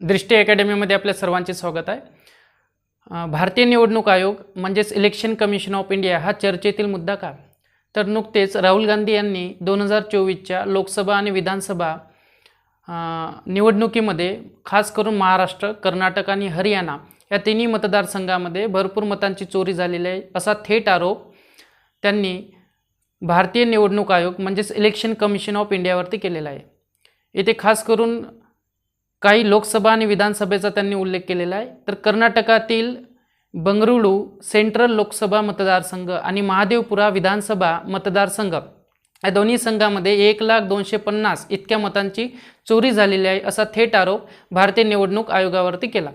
दृष्टी अकॅडमीमध्ये आपल्या सर्वांचे स्वागत आहे. भारतीय निवडणूक आयोग म्हणजेच इलेक्शन कमिशन ऑफ इंडिया हा चर्चेतील मुद्दा का? तर नुकतेच राहुल गांधी यांनी दोन हजार चोवीसच्या लोकसभा आणि विधानसभा निवडणुकीमध्ये खास करून महाराष्ट्र कर्नाटक आणि हरियाणा या तिन्ही मतदारसंघामध्ये भरपूर मतांची चोरी झालेली आहे असा थेट आरोप त्यांनी भारतीय निवडणूक आयोग म्हणजेच इलेक्शन कमिशन ऑफ इंडियावरती केलेला आहे. येथे खास करून काही लोकसभा आणि विधानसभेचा त्यांनी उल्लेख केलेला आहे. तर कर्नाटकातील बंगळुरू सेंट्रल लोकसभा मतदारसंघ आणि महादेवपुरा विधानसभा मतदारसंघ या दोन्ही संघामध्ये एक लाख दोनशे पन्नास इतक्या मतांची चोरी झालेली आहे असा थेट आरोप भारतीय निवडणूक आयोगावरती केला.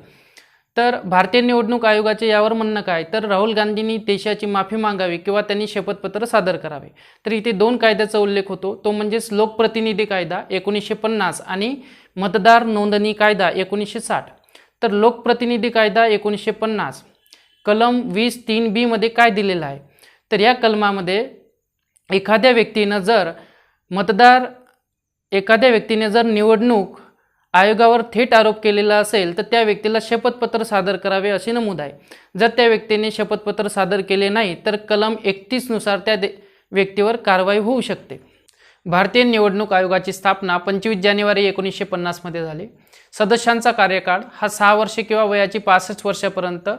तर भारतीय निवडणूक आयोगाचे यावर म्हणणं काय? तर राहुल गांधींनी देशाची माफी मागावी किंवा त्यांनी शपथपत्र सादर करावे. तर इथे दोन कायद्याचा उल्लेख होतो. तो म्हणजेच लोकप्रतिनिधी कायदा एकोणीसशे पन्नास आणि मतदार नोंदणी कायदा एकोणीसशे साठ. तर लोकप्रतिनिधी कायदा एकोणीसशे पन्नास. कलम वीस तीन बीमध्ये काय दिलेलं आहे? तर या कलमामध्ये एखाद्या व्यक्तीनं जर मतदार एखाद्या व्यक्तीने जर निवडणूक आयोगावर थेट आरोप केलेला असेल तर त्या व्यक्तीला शपथपत्र सादर करावे असे नमूद आहे. जर त्या व्यक्तीने शपथपत्र सादर केले नाही तर कलम एकतीसनुसार त्या दे व्यक्तीवर कारवाई होऊ शकते. भारतीय निवडणूक आयोगाची स्थापना पंचवीस जानेवारी एकोणीसशे पन्नासमध्ये झाली. सदस्यांचा कार्यकाळ हा सहा वर्षे किंवा वयाची पासष्ट वर्षापर्यंत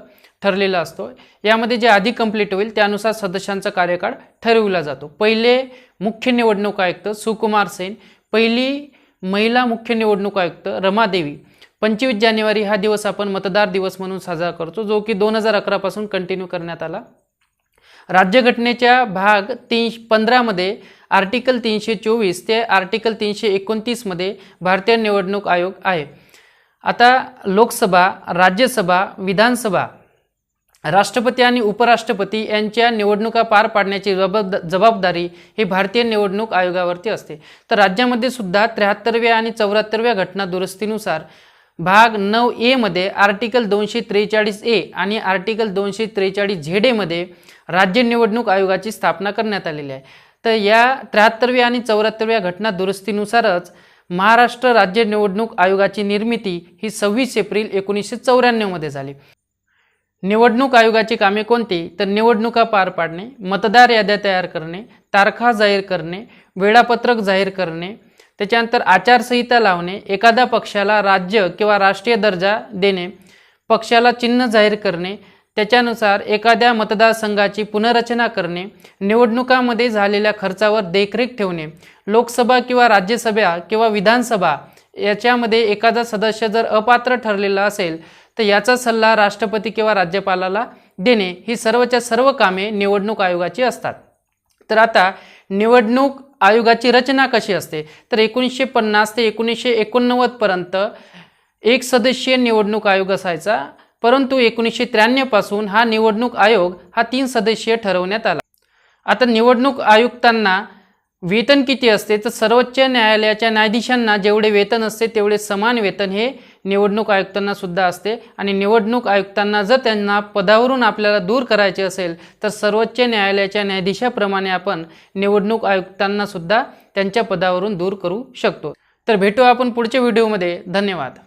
ठरलेला असतो. यामध्ये जे आधी कंप्लीट होईल त्यानुसार सदस्यांचा कार्यकाळ ठरविला जातो. पहिले मुख्य निवडणूक आयुक्त सुकुमार सेन पहिली महिला मुख्य निवडणूक आयुक्त रमादेवी पंचवीस जानेवारी हा दिवस आपण मतदार दिवस म्हणून साजरा करतो जो की दोन हजार अकरापासून कंटिन्यू करण्यात आला. राज्यघटनेच्या भाग तीनशे पंधरामध्ये आर्टिकल तीनशे चोवीस ते आर्टिकल तीनशे एकोणतीसमध्ये भारतीय निवडणूक आयोग आहे. आता लोकसभा राज्यसभा विधानसभा राष्ट्रपती आणि उपराष्ट्रपती यांच्या निवडणुका पार पाडण्याची जबाबदा जबाबदारी ही भारतीय निवडणूक आयोगावरती असते. तर राज्यामध्ये सुद्धा त्र्याहत्तरव्या आणि चौऱ्याहत्तरव्या घटना दुरुस्तीनुसार भाग नऊ एमध्ये आर्टिकल दोनशे त्रेचाळीस ए आणि आर्टिकल दोनशे त्रेचाळीस झेड एमध्ये राज्य निवडणूक आयोगाची स्थापना करण्यात आलेली आहे. तर या त्र्याहत्तरव्या आणि चौऱ्याहत्तरव्या घटना दुरुस्तीनुसारच महाराष्ट्र राज्य निवडणूक आयोगाची निर्मिती ही सव्वीस एप्रिल एकोणीसशे चौऱ्याण्णवमध्ये झाली. निवडणूक आयोगाची कामे कोणती? तर निवडणुका पार पाडणे मतदार याद्या तयार करणे तारखा जाहीर करणे वेळापत्रक जाहीर करणे त्याच्यानंतर आचारसंहिता लावणे एखाद्या पक्षाला राज्य किंवा राष्ट्रीय दर्जा देणे पक्षाला चिन्ह जाहीर करणे त्याच्यानुसार एखाद्या मतदारसंघाची पुनर्रचना करणे निवडणुकामध्ये झालेल्या खर्चावर देखरेख ठेवणे लोकसभा किंवा राज्यसभा किंवा विधानसभा याच्यामध्ये एखादा सदस्य जर अपात्र ठरलेला असेल तर याचा सल्ला राष्ट्रपती किंवा राज्यपालाला देणे. ही सर्वच्या सर्व कामे निवडणूक आयोगाची असतात. तर आता निवडणूक आयोगाची रचना कशी असते? तर एकोणीसशे पन्नास ते एकोणीसशे एकोणनव्वदपर्यंत एक सदस्यीय निवडणूक आयोग असायचा. परंतु एकोणीसशे त्र्याण्णवपासून हा निवडणूक आयोग हा तीन सदस्यीय ठरवण्यात आला. आता निवडणूक आयुक्तांना वेतन किती असते? तर सर्वोच्च न्यायालयाच्या न्यायाधीशांना जेवढे वेतन असते तेवढे समान वेतन हे निवडणूक आयुक्तांना सुद्धा असते. आणि निवडणूक आयुक्तांना जर त्यांना पदावरून आपल्याला दूर करायचे असेल तर सर्वोच्च न्यायालयाच्या न्यायाधीशाप्रमाणे आपण निवडणूक आयुक्तांना सुद्धा त्यांच्या पदावरून दूर करू शकतो. तर भेटू आपण पुढच्या व्हिडिओमध्ये. धन्यवाद.